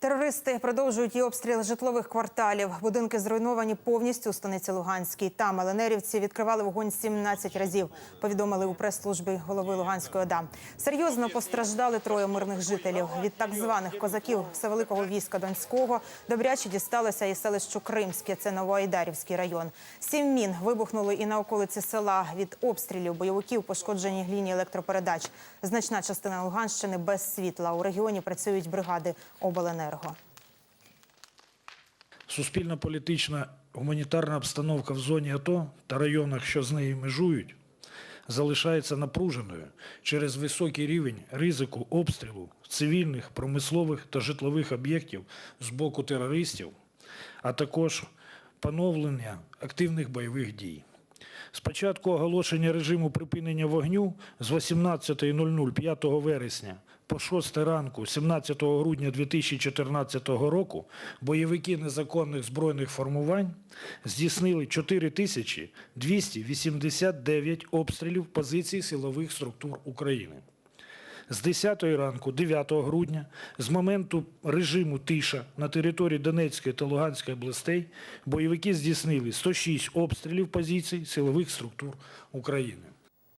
Терористи продовжують і обстріл житлових кварталів. Будинки зруйновані повністю у станиці Луганській. Там ЛНРівці відкривали вогонь 17 разів. Повідомили у прес-службі голови Луганської ОДА. Серйозно постраждали троє мирних жителів. Від так званих козаків Всевеликого війська Донського добряче дісталося і селищу Кримське. Це Новоайдарівський район. Сім мін вибухнули і на околиці села. Від обстрілів бойовиків пошкоджені лінії електропередач. Значна частина Луганщини без світла. У регіоні працюють бригади обленерго. Суспільно-політична гуманітарна обстановка в зоні АТО та районах, що з нею межують, залишається напруженою через високий рівень ризику обстрілу цивільних, промислових та житлових об'єктів з боку терористів, а також поновлення активних бойових дій. З початку оголошення режиму припинення вогню з 18.00 5 вересня по 6 ранку 17 грудня 2014 року бойовики незаконних збройних формувань здійснили 4289 обстрілів позицій силових структур України. З 10 ранку 9 грудня, з моменту режиму тиша на території Донецької та Луганської областей, бойовики здійснили 106 обстрілів позицій силових структур України.